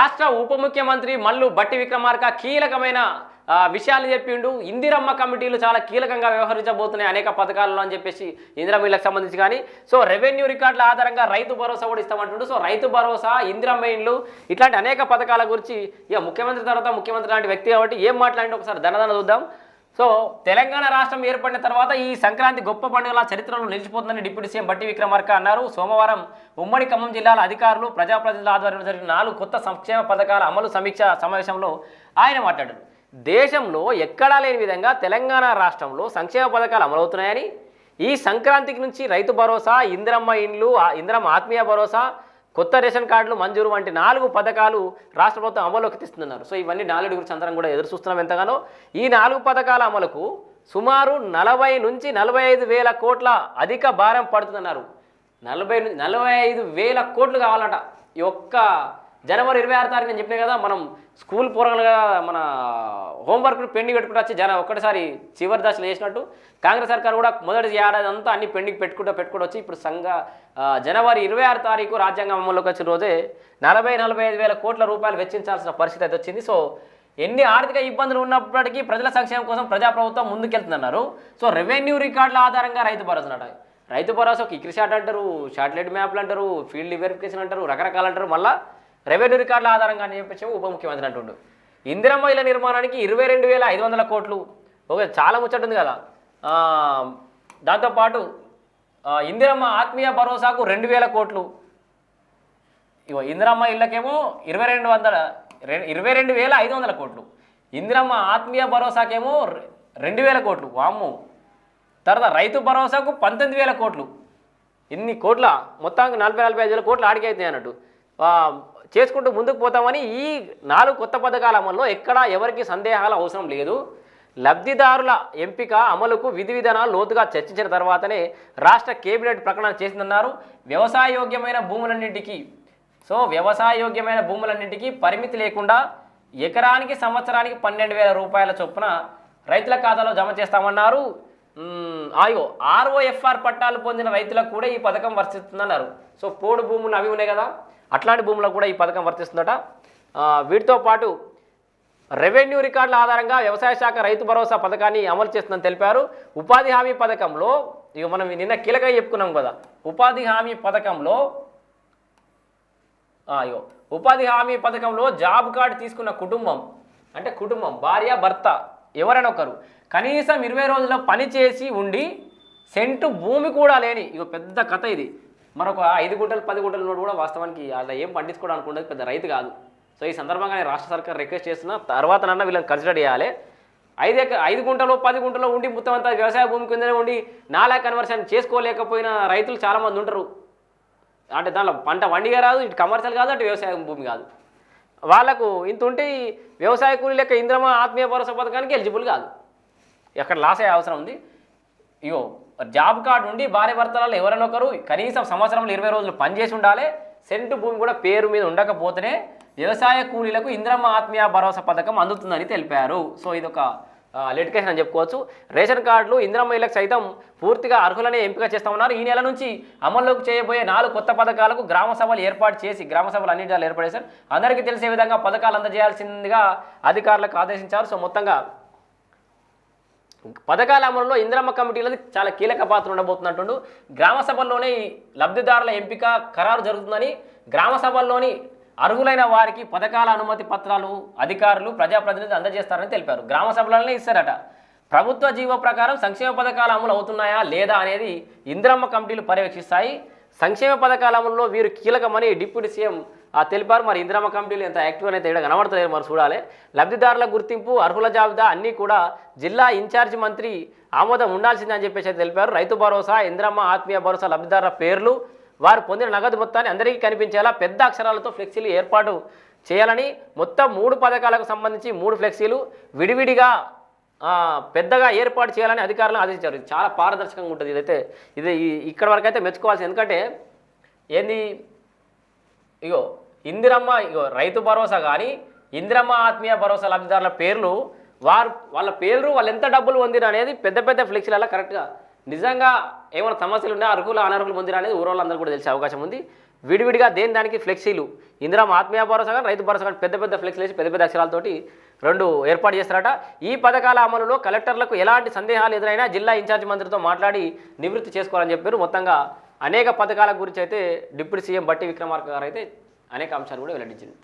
రాష్ట్ర ఉప ముఖ్యమంత్రి మల్లు బట్టి విక్రమార్క కీలకమైన విషయాలు చెప్పిండు. ఇందిరమ్మ కమిటీలు చాలా కీలకంగా వ్యవహరించబోతున్నాయి అనేక పథకాలలో అని చెప్పేసి ఇందిరమ్మ ఇళ్ళకి సంబంధించి కానీ. సో రెవెన్యూ రికార్డుల ఆధారంగా రైతు భరోసా కూడా ఇస్తామంటుండు. సో రైతు భరోసా ఇందిరమ్మ ఇండ్లు ఇట్లాంటి అనేక పథకాల గురించి ఇక ముఖ్యమంత్రి తర్వాత ముఖ్యమంత్రి లాంటి వ్యక్తి కాబట్టి ఏం మాట్లాడి ఒకసారి ధనధన చూద్దాం. సో తెలంగాణ రాష్ట్రం ఏర్పడిన తర్వాత ఈ సంక్రాంతి గొప్ప పండుగల చరిత్రలో నిలిచిపోతుందని డిప్యూటీ సీఎం బట్టి విక్రమార్క అన్నారు. సోమవారం ఉమ్మడి ఖమ్మం జిల్లాల అధికారులు ప్రజాప్రతినిధుల ఆధ్వర్యంలో జరిగిన నాలుగు కొత్త సంక్షేమ పథకాల అమలు సమీక్ష సమావేశంలో ఆయన మాట్లాడారు. దేశంలో ఎక్కడా లేని విధంగా తెలంగాణ రాష్ట్రంలో సంక్షేమ పథకాలు అమలవుతున్నాయని ఈ సంక్రాంతికి నుంచి రైతు భరోసా ఇందిరమ్మ ఇండ్లు ఇందిరమ్మ ఆత్మీయ భరోసా కొత్త రేషన్ కార్డులు మంజూరు వంటి నాలుగు పథకాలు రాష్ట్ర ప్రభుత్వం అమలులోకి తెస్తున్నారు. సో ఇవన్నీ నాలుగు గురించి అందరం కూడా ఎదురు చూస్తున్నాం ఎంతగానో. ఈ నాలుగు పథకాల అమలుకు సుమారు నలభై నుంచి నలభై ఐదు వేల కోట్ల అధిక భారం పడుతుందన్నారు. నలభై నలభై ఐదు వేల కోట్లు కావాలట. ఈ ఒక్క జనవరి ఇరవై ఆరు తారీఖు నేను చెప్పినా కదా మనం స్కూల్ పోరగలుగా మన హోంవర్క్ పెండింగ్ పెట్టుకుంటూ వచ్చి జన ఒక్కటిసారి చివరి దశలో చేసినట్టు కాంగ్రెస్ సర్కార్ కూడా మొదటి ఏడాది అంతా అన్ని పెండింగ్ పెట్టుకుంటూ పెట్టుకుంటూ వచ్చి ఇప్పుడు సంఘ జనవరి ఇరవై ఆరు తారీఖు రాజ్యాంగం అమల్లోకి వచ్చిన రోజే నలభై నలభై ఐదు వేల కోట్ల రూపాయలు వెచ్చించాల్సిన పరిస్థితి అయితే వచ్చింది. సో ఎన్ని ఆర్థిక ఇబ్బందులు ఉన్నప్పటికీ ప్రజల సంక్షేమం కోసం ప్రజాప్రభుత్వం ముందుకెళ్తుందన్నారు. సో రెవెన్యూ రికార్డుల ఆధారంగా రైతు భరోసా అట రైతు భరోసా ఒక ఇక్రి షాట్ అంటారు షార్ట్లెట్ మ్యాప్లు అంటారు ఫీల్డ్ వెరిఫికేషన్ అంటారు రకరకాలు అంటారు. మళ్ళీ రెవెన్యూ రికార్డుల ఆధారంగా అని చెప్పేసి ఉప ముఖ్యమంత్రి అంటుండు. ఇందిరమ్మ ఇళ్ళ నిర్మాణానికి ఇరవై రెండు వేల ఐదు వందల కోట్లు. ఓకే చాలా ముచ్చట ఉంది కదా. దాంతోపాటు ఇందిరమ్మ ఆత్మీయ భరోసాకు రెండు వేల కోట్లు. ఇగో ఇందిరమ్మ ఇళ్ళకేమో ఇరవై రెండు వందల రె- ఇరవై రెండు వేల ఐదు వందల కోట్లు. ఇందిరమ్మ ఆత్మీయ భరోసాకేమో రెండు వేల కోట్లు. వామ్ము. తర్వాత రైతు భరోసాకు పంతొమ్మిది వేల కోట్లు. ఇన్ని కోట్ల మొత్తానికి నలభై నలభై ఐదు వేల కోట్లు ఆడికి అవుతాయి అన్నట్టు చేసుకుంటూ ముందుకు పోతామని ఈ నాలుగు కొత్త పథకాల అమల్లో ఎక్కడా ఎవరికి సందేహాలు అవసరం లేదు. లబ్ధిదారుల ఎంపిక అమలుకు విధి విధానాలు లోతుగా చర్చించిన తర్వాతనే రాష్ట్ర కేబినెట్ ప్రకటన చేసిందన్నారు. వ్యవసాయయోగ్యమైన భూములన్నింటికి సో వ్యవసాయయోగ్యమైన భూములన్నింటికీ పరిమితి లేకుండా ఎకరానికి సంవత్సరానికి పన్నెండు వేల రూపాయల చొప్పున రైతుల ఖాతాలో జమ చేస్తామన్నారు. ఆయో ఆర్ఓఎఫ్ఆర్ పట్టాలు పొందిన రైతులకు కూడా ఈ పథకం వర్తిస్తుందన్నారు. సో పోడు భూములు అవి ఉన్నాయి కదా. అట్లాంటి భూముల్లో కూడా ఈ పథకం వర్తిస్తుందట. వీటితో పాటు రెవెన్యూ రికార్డుల ఆధారంగా వ్యవసాయ శాఖ రైతు భరోసా పథకాన్ని అమలు చేస్తుందని తెలిపారు. ఉపాధి హామీ పథకంలో ఇక మనం నిన్న కీలకంగా చెప్పుకున్నాం కదా ఉపాధి హామీ పథకంలో అయ్యో ఉపాధి హామీ పథకంలో జాబ్ కార్డు తీసుకున్న కుటుంబం అంటే కుటుంబం భార్య భర్త ఎవరైనా ఒకరు కనీసం ఇరవై రోజుల పని చేసి ఉండి సెంటు భూమి కూడా లేని ఇక పెద్ద కథ ఇది. మరొక ఐదు గుంటలు పది గుంటల నోడు కూడా వాస్తవానికి అలా ఏం పండించుకోవడానికి ఉండదు పెద్ద రైతు కాదు. సో ఈ సందర్భంగా నేను రాష్ట్ర సర్కార్ రిక్వెస్ట్ చేస్తున్న తర్వాత నన్న వీళ్ళని కన్సిడర్ చేయాలి. ఐదు ఐదు గుంటలు పది గుంటలో ఉండి మొత్తం అంతా వ్యవసాయ భూమి కిందనే ఉండి నాలా కన్వర్షన్ చేసుకోలేకపోయిన రైతులు చాలామంది ఉంటారు. అంటే దానిలో పంట వండిగా రాదు ఇటు కమర్షియల్ కాదు అటు వ్యవసాయ భూమి కాదు. వాళ్ళకు ఇంత ఉంటే వ్యవసాయ కూలీ లెక్క ఇంద్రమ ఆత్మీయ భరోసా పథకానికి ఎలిజిబుల్ కాదు. ఎక్కడ లాస్ అయ్యే అవసరం ఉంది? ఇగో జాబ్ కార్డు నుండి భార్య భర్తలలో ఎవరైనా ఒకరు కనీసం సంవత్సరంలో ఇరవై రోజులు పనిచేసి ఉండాలి. సెంటు భూమి కూడా పేరు మీద ఉండకపోతేనే వ్యవసాయ కూలీలకు ఇంద్రమ్మ ఆత్మీయ భరోసా పథకం అందుతుందని తెలిపారు. సో ఇది ఒక అని చెప్పుకోవచ్చు. రేషన్ కార్డులు ఇంద్రమ్మ ఇళ్ళకి సైతం పూర్తిగా అర్హులనే ఎంపిక చేస్తామన్నారు ఈ నెల నుంచి అమల్లోకి చేయబోయే నాలుగు కొత్త పథకాలకు గ్రామ సభలు ఏర్పాటు చేసి గ్రామ సభలు అన్ని జిల్లాలు ఏర్పాటు చేశారు అందరికీ తెలిసే విధంగా పథకాలు అందజేయాల్సిందిగా అధికారులకు ఆదేశించారు. సో మొత్తంగా పథకాల అమలులో ఇందిరమ్మ కమిటీలది చాలా కీలక పాత్ర ఉండబోతున్నట్టు గ్రామ సభల్లోనే ఈ లబ్ధిదారుల ఎంపిక ఖరారు జరుగుతుందని గ్రామ సభల్లోని అర్హులైన వారికి పథకాల అనుమతి పత్రాలు అధికారులు ప్రజాప్రతినిధులు అందజేస్తారని తెలిపారు. గ్రామ సభలనే ఇస్తారట. ప్రభుత్వ జీవో ప్రకారం సంక్షేమ పథకాలు అమలు అవుతున్నాయా లేదా అనేది ఇందిరమ్మ కమిటీలు పర్యవేక్షిస్తాయి. సంక్షేమ పథకాల అమలులో వీరు కీలకమని డిప్యూటీ సీఎం తెలిపారు. మరి ఇందిరమ్మ కమిటీలు ఎంత యాక్టివ్ అయితే ఇక్కడ కనబడతలేదు మరి చూడాలి. లబ్ధిదారుల గుర్తింపు అర్హుల జాబితా అన్నీ కూడా జిల్లా ఇన్ఛార్జి మంత్రి ఆమోదం ఉండాల్సిందని చెప్పేసి తెలిపారు. రైతు భరోసా ఇందిరమ్మ ఆత్మీయ భరోసా లబ్ధిదారుల పేర్లు వారు పొందిన నగదు మొత్తాన్ని అందరికీ కనిపించేలా పెద్ద అక్షరాలతో ఫ్లెక్సీలు ఏర్పాటు చేయాలని మొత్తం మూడు పథకాలకు సంబంధించి మూడు ఫ్లెక్సీలు విడివిడిగా పెద్దగా ఏర్పాటు చేయాలని అధికారులను ఆదేశించారు. ఇది చాలా పారదర్శకంగా ఉంటుంది. ఇదైతే ఇది ఇక్కడ వరకు అయితే మెచ్చుకోవాల్సింది. ఎందుకంటే ఏంది? ఇగో ఇందిరమ్మ ఇగో రైతు భరోసా కానీ ఇందిరమ్మ ఆత్మీయ భరోసా లబ్ధిదారుల పేర్లు వారు వాళ్ళ పేర్లు వాళ్ళు ఎంత డబ్బులు పొందిన అనేది పెద్ద పెద్ద ఫ్లెక్సీలలో కరెక్ట్గా నిజంగా ఏమైనా సమస్యలు ఉన్నాయి అర్హులు అనర్హులు పొందిన అనేది ఊరోళ్ళందరూ కూడా తెలిసే అవకాశం ఉంది. విడివిడిగా దేని దానికి ఫ్లెక్సీలు? ఇందిరమ్మ ఆత్మీయ భరోసా కానీ రైతు భరోసా కానీ పెద్ద పెద్ద ఫ్లెక్సీలు వేసి పెద్ద పెద్ద అక్షరాలతోటి రెండు ఏర్పాటు చేస్తారట. ఈ పథకాల అమలులో కలెక్టర్లకు ఎలాంటి సందేహాలు ఎదురైనా జిల్లా ఇన్ఛార్జ్ మంత్రితో మాట్లాడి నివృత్తి చేసుకోవాలని చెప్పారు. మొత్తంగా అనేక పథకాల గురించి అయితే డిప్యూటీ సీఎం బట్టి విక్రమార్క గారు అయితే అనేక అంశాలు కూడా వెల్లడించింది